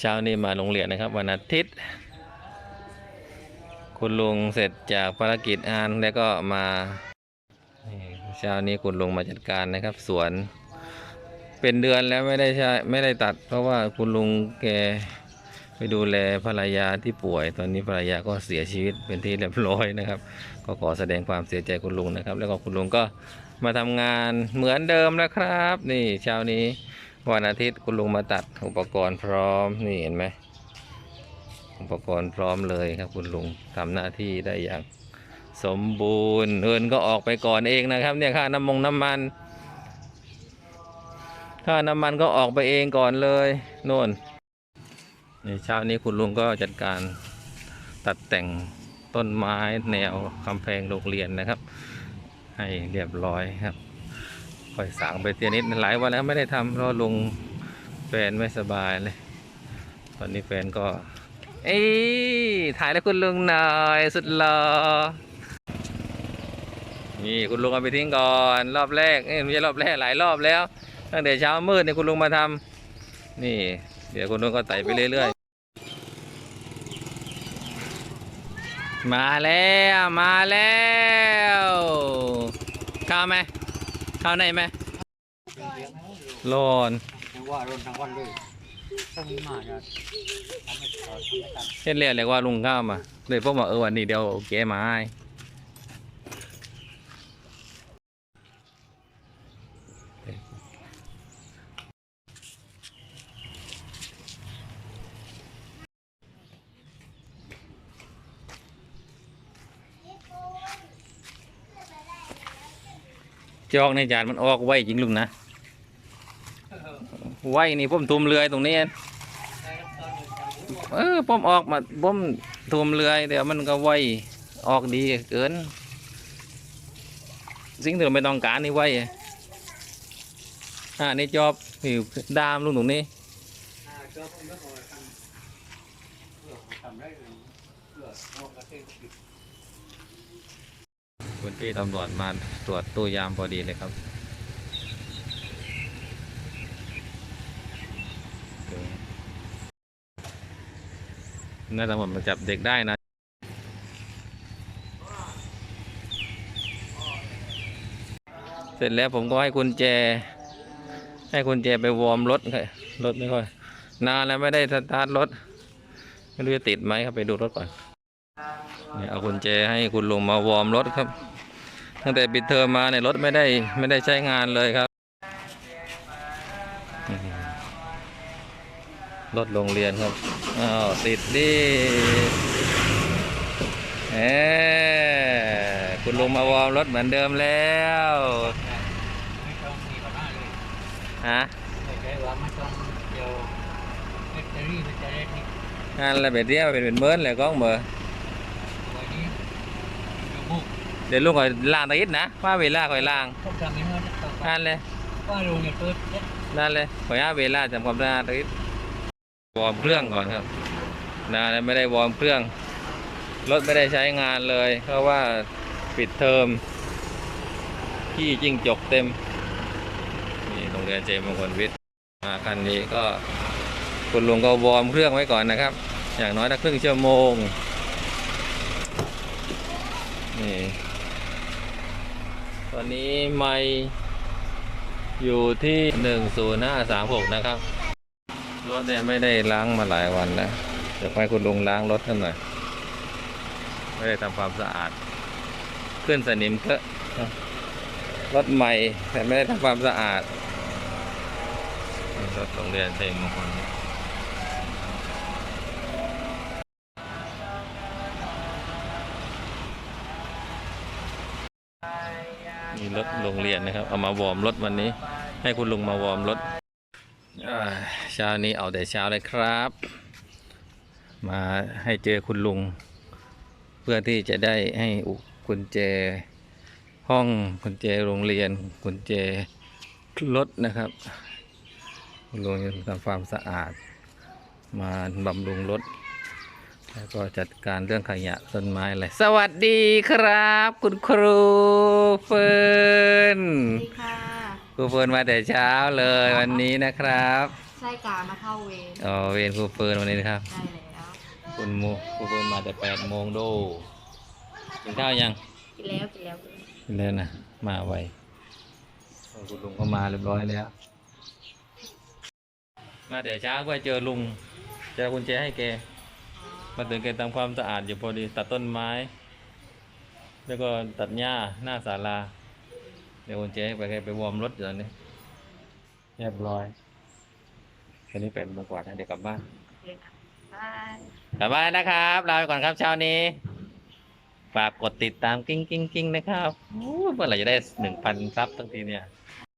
เช้านี้มาโรงเรียนนะครับ วันอาทิตย์ คุณลุงเสร็จจากภารกิจงานแล้วก็มาเช้านี้คุณลุงมาจัดการนะครับ สวน เป็นเดือนแล้วไม่ได้ใช้ไม่ได้ตัด เพราะว่าคุณลุงแกไปดูแลภรรยาที่ป่วย ตอนนี้ภรรยาก็เสียชีวิตเป็นที่เรียบร้อยนะครับ ก็ขอแสดงความเสียใจคุณลุงนะครับ แล้วก็คุณลุงก็มาทำงานเหมือนเดิมแล้วครับ นี่เช้านี้ วันอาทิตย์คุณลุงมาตัดอุปกรณ์พร้อมนี่เห็นไหมอุปกรณ์พร้อมเลยครับคุณลุงทำหน้าที่ได้อย่างสมบูรณ์เงินก็ออกไปก่อนเองนะครับ เนี่ยค่าน้ำมงน้ำมันค่าน้ำมันก็ออกไปเองก่อนเลยโน่นนี่เช้านี้คุณลุงก็จัดการตัดแต่งต้นไม้แนวกำแพงโรงเรียนนะครับ ให้เรียบร้อยครับ ค่อยสางไปเตียนิดหลายวันแล้วไม่ได้ทำเพราะลุงแฟนไม่สบายเลย ตอนนี้แฟนก็ เอ้ยถ่ายแล้วคุณลุงหน่อยสุดหล่อนี่คุณลุงเอาไปทิ้งก่อนรอบแรกนี่ไม่ใช่รอบแรกหลายรอบแล้วตั้งแต่เช้ามืดเนี่ยคุณลุงมาทำนี่ เดี๋ยวคุณลุงก็ไต่ไปเรื่อยๆมาแล้วมาแล้วข้าไหม ข้าวในไหมร้อนยังว่าร้อนทั้งวันเลยต้องมีมาจะทำให้ต่อทำให้กันเฮ็ดเรียกเลยว่าลุงข้าวมาเลยพวกมาเออวันนี้เดี๋ยวเกมาให้ จอกในจานมันออกไวจริงลุงนะไวนี่ผมตุ่มเรือยตรงนี้เอออผมออกมาผมทุ่มเรือยเดี๋ยวมันก็ไวออกดีเกิน สิ่งที่เราไม่ต้องการนี่ไวอะอ่านี่จอบผิวดามลุงตรงนี้ คุณพี่ตำรวจมาตรวจตู้ยามพอดีเลยครับน่าตำรวจมาจับเด็กได้นะเสร็จแล้วผมก็ให้กุญแจ ให้กุญแจไปวอร์มรถค่ะรถไม่ค่อยนานแล้วไม่ได้สตาร์ทรถ ไม่รู้จะติดไหมครับไปดูรถก่อนเนี่ยเอากุญแจให้คุณลุงมาวอร์มรถครับ ตั้งแต่ปิดเทอมมาเนี่ยรถไม่ได้ไม่ได้ใช้งานเลยครับอื้อหือรถโรงเรียนครับ อ้าวติดดิเออคุณลุงมาวอร์มรถเหมือนเดิมแล้วไม่ต้องมีปัญหาเลยฮะไม่ใช่ว่าไม่ต้องเดียวแบตเตอรี่มันจะได้ที่งานอะไรแบบเนี้ยเป็นเป็นเมินเลยก้องเบอร์ ตัวนี้กระบุก เดี๋ยวลุงคอยล้างตะอิดนะว่าเวลาคอยล้างต้องทำให้มันตกงานเลยว่าลุงเนี่ยเปิดเจ็ดนั่นเลยขออนุญาตเวลาจำความได้ตะอิดวอร์มเครื่องก่อนครับนานแล้วไม่ได้วอร์มเครื่องรถไม่ได้ใช้งานเลย เพราะว่าปิดเทอมขี้จิ้งจกเต็มนี่โรงเรียนเจมงคลวิทย์มาคันนี้ก็คุณลุงก็วอร์มเครื่องไว้ก่อนนะครับ อย่างน้อยถ้าครึ่งชั่วโมงนี่ต อนนี้ไม่อยู่ที่หนึ่งศูนย์ห้าสามหกนะครับรถเนี่ยไม่ได้ล้างมาหลายวันแล้วเดี๋ยวให้คุณลุงล้างรถกันหน่อย ไม่ได้ทำความสะอาด ขึ้นสนิมเคอะรถใหม่แต่ไม่ได้ทำความสะอาดรถโรงเรียนเต็มงคล นี่รถโรงเรียนนะครับ เอามาวอร์มรถวันนี้ ให้คุณลุงมาวอร์มรถเช้านี้เอาแต่เช้าเลยครับ มาให้เจอคุณลุง เพื่อที่จะได้ให้อุกุญแจห้องกุญแจโรงเรียนกุญแจรถนะครับคุณลุงทำความสะอาด มาบำรุงรถ แล้วก็จัดการเรื่องขยะต้นไม้อะไร สวัสดีครับ คุณครูเฟิร์นสวัสดีค่ะครูเฟิร์นมาแต่เช้าเลยวันนี้นะครับใช่การมาเข้าเวรอ๋อเวรครูเฟิร์นวันนี้นะครับได้แล้วคุณมูครูเฟิร์นมาแต่แปดโมงโดกินข้าวยังกินแล้วกินแล้วกินแล้วนะมาไวคุณลุงก็มาเรียบร้อยแล้ว มาแต่เช้าก็เจอลุงเจอกุญแจให้แก มาถึงแกทำความสะอาดอยู่พอดีตัดต้นไม้ แล้วก็ตัดหญ้าหน้าศาลา เดี๋ยวกุญแจให้ไปแกไปวอร์มรถอยู่ตอนนี้เรียบร้อยตอนนี้เป็นมงกว่านะเดี๋ยวกลับบ้านกลับบ้านนะครับลาไปก่อนครับเช้านี้ฝากกดติดตามกิ้งกิ้งกิ้งนะครับเมื่อไหร่จะได้หนึ่งพันซับตั้งทีเนี่ย